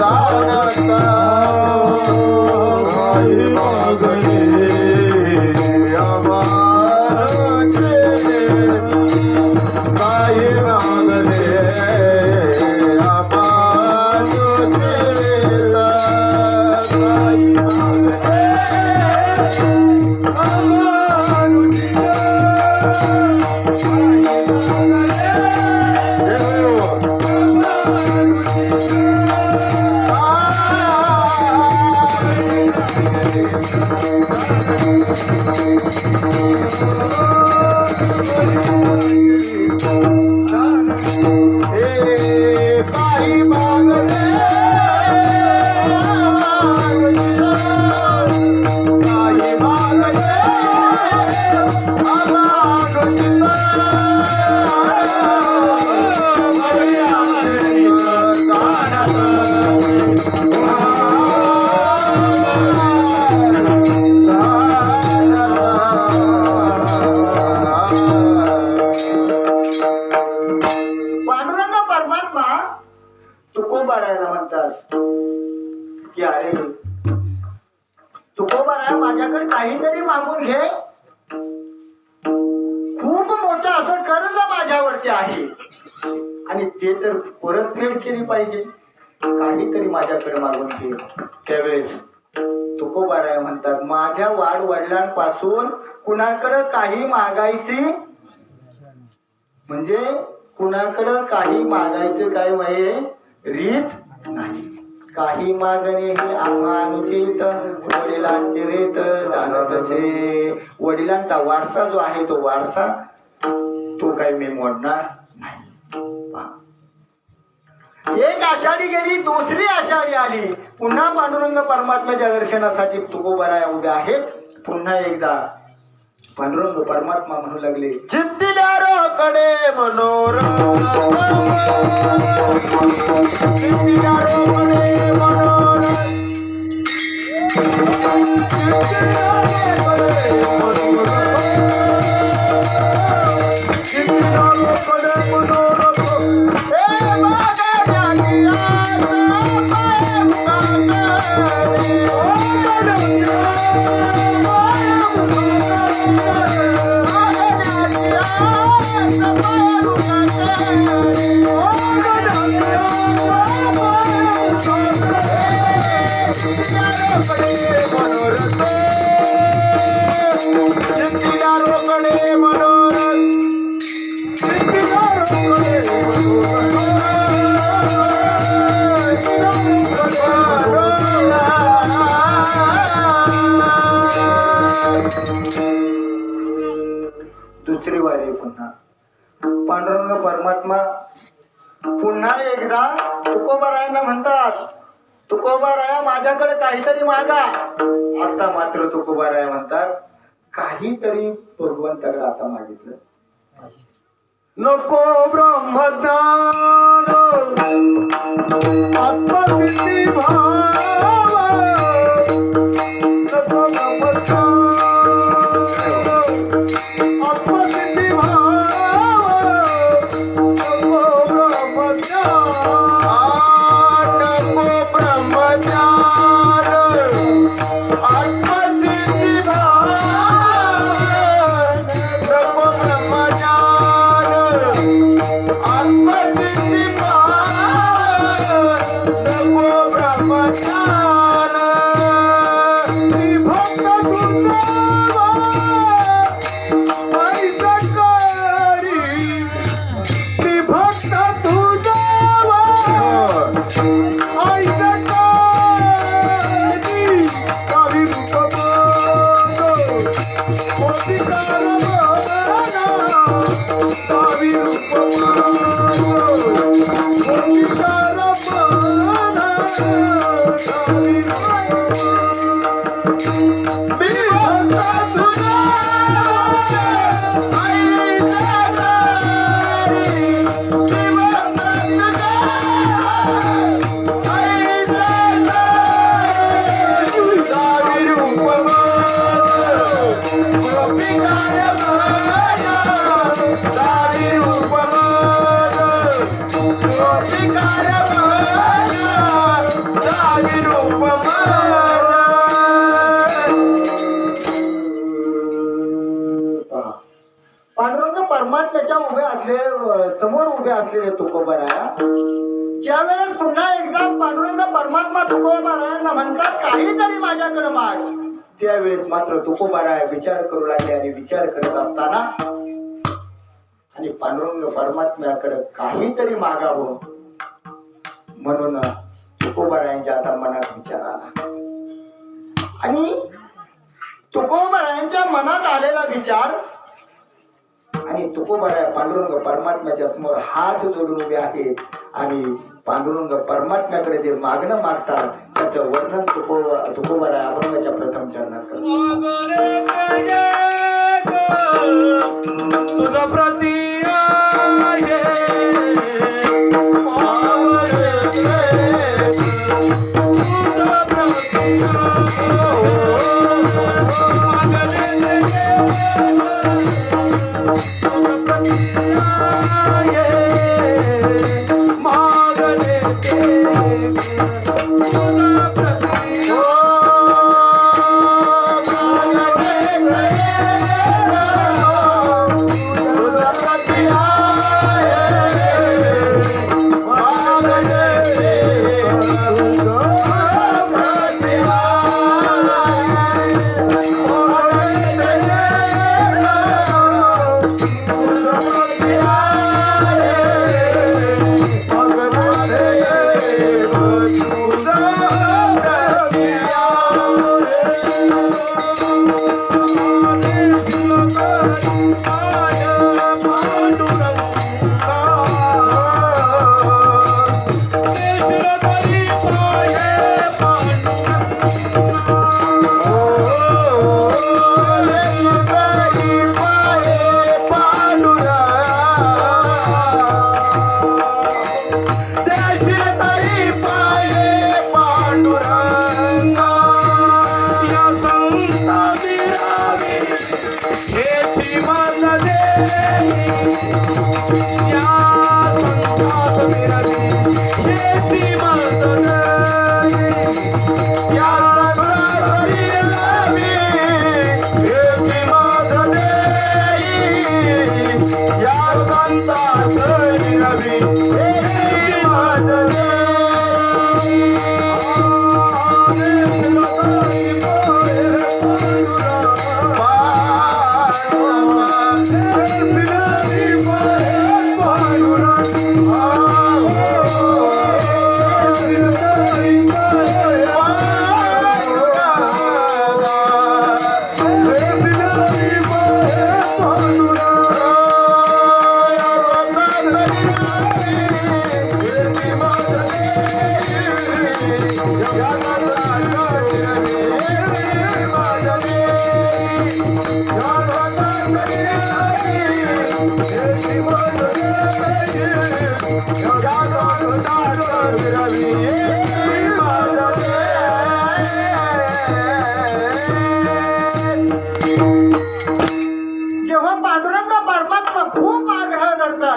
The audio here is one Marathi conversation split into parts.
पांडुरंग तुकोबारायला म्हणतात. की अरे तुकोबाराय माझ्याकडे काहीतरी मागून घे. खूप मोठं असं कर्ज माझ्यावरती आहे. आणि ते तर परतफेड केली पाहिजे. काहीतरी माझ्याकडे मागून घे. त्यावेळेस तुकोबाराय म्हणतात माझ्या वाड वडिलांपासून कुणाकडे काही मागायची? म्हणजे कुणाकडं काही मागायचं काय वय? रीत नाही. काही मागणे हे अंगानुचित वडिलांचे रीत जाणत असे. वडिलांचा वारसा जो आहे तो वारसा तो काही मी मोडणार नाही. एक आषाढी गेली दुसरी आषाढी आली. पुन्हा पांडुरंग परमात्म्याच्या दर्शनासाठी तुकोबराया उभ्या आहेत. पुन्हा एकदा ಪಂಡ್ರಂಗ ಪರಮಾತ್ಮ ಮನುಲಗಲಿ ಚಿತ್ತಿದಾರೋ ಕಡೆ ಮನೋರ ಚಿತ್ತಿದಾರೋ ಕಡೆ ಮನೋರ ಚಿತ್ತಿದಾರೋ ಕಡೆ ಮನೋರ दुसरी वारी पुन्हा. पांडुरंग परमात्मा पुन्हा एकदा तुकोबारायांना म्हणतात तुकोबाराया माझ्याकडे काहीतरी मागा. आता मात्र तुकोबाराया म्हणतात काहीतरी भगवंताकडे आता मागितलं. नको ब्रह्मज्ञान. आत्मसिद्धी भाव. त्याच्या उभे असले समोर उभे असलेले तुकोबाराया ज्या वेळेस पुन्हा एकदा पांडुरंग परमात्मा तुकोबारायांना म्हणतात काहीतरी माझ्याकडे माग. त्यावेळेस मात्र तुकोबाराय विचार करू लागले आणि विचार करत असताना आणि पांडुरंग परमात्म्याकडे काहीतरी मागावं म्हणून तुकोबारायांच्या आता मनात विचार आला. आणि तुकोबारायांच्या मनात आलेला विचार आणि तुकोबाराय पांडुरंग परमात्म्याच्या समोर हात जोडून उभे आहेत आणि पांडुरंग परमात्म्याकडे जे मागणं मागतात त्याचं वर्णन तुको तुकोबाराय अभंगाच्या प्रथम चरणात करतात.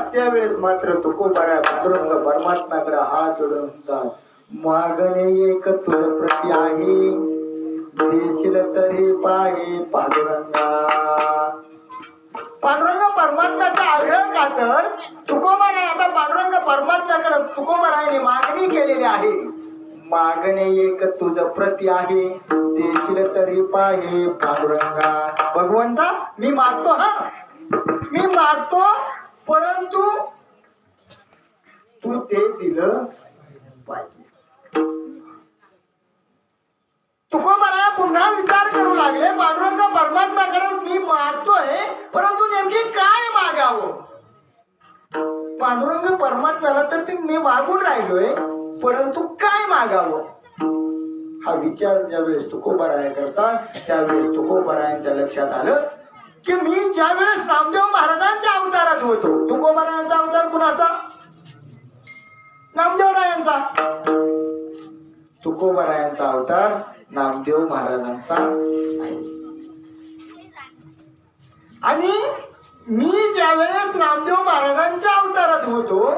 त्यावेळेस मात्र तुकोबाराय पांडुरंग परमात्म्याकडे हात जोडून मागणे एक तुझ प्रती आहे देशील तरी पाहि पांडुरंगा. पांडुरंग परमात्म्याचा आग्रह का तर? तुकोबाराय आता पांडुरंग परमात्म्याकडे तुकोबाराने मागणी केलेली आहे. मागणे एक तुझ प्रती आहे देशील तरी पाहि पांडुरंगा. भगवंता मी मागतो हा. मी मागतो परंतु तू ते दिलं पाहिजे तुकोबारा पुन्हा विचार करू लागले. पांडुरंग परमात्माकडे मी मागतोय परंतु नेमकी काय मागावं? पांडुरंग परमात्म्याला तर ते मी मागून राहिलोय परंतु काय मागावं? हा विचार ज्यावेळेस तुकोबाराय करतात त्यावेळेस तुकोबारायांच्या लक्षात आलं की मी ज्या वेळेस नामदेव महाराजांच्या अवतारात होतो तुकोबारायांचा अवतार कुणाचा? नामदेवरायांचा. तुकोबारायांचा अवतार नामदेव महाराजांचा आणि मी ज्यावेळेस नामदेव महाराजांच्या अवतारात होतो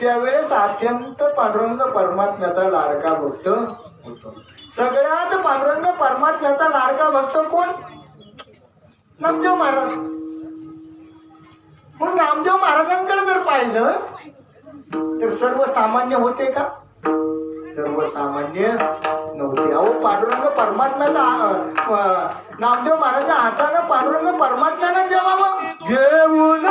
त्यावेळेस अत्यंत पांडुरंग परमात्म्याचा लाडका भक्त होतो. सगळ्यात पांडुरंग परमात्म्याचा लाडका भक्त कोण? नामदेव महाराज. मग नामदेव महाराजांकडे जर पाहिलं तर सर्वसामान्य होते का? सर्वसामान्य नव्हते. अहो पांडुरंग परमात्म्याचा नामदेव महाराजच्या हातानं पांडुरंग परमात्म्यानं जेवावं. घेऊन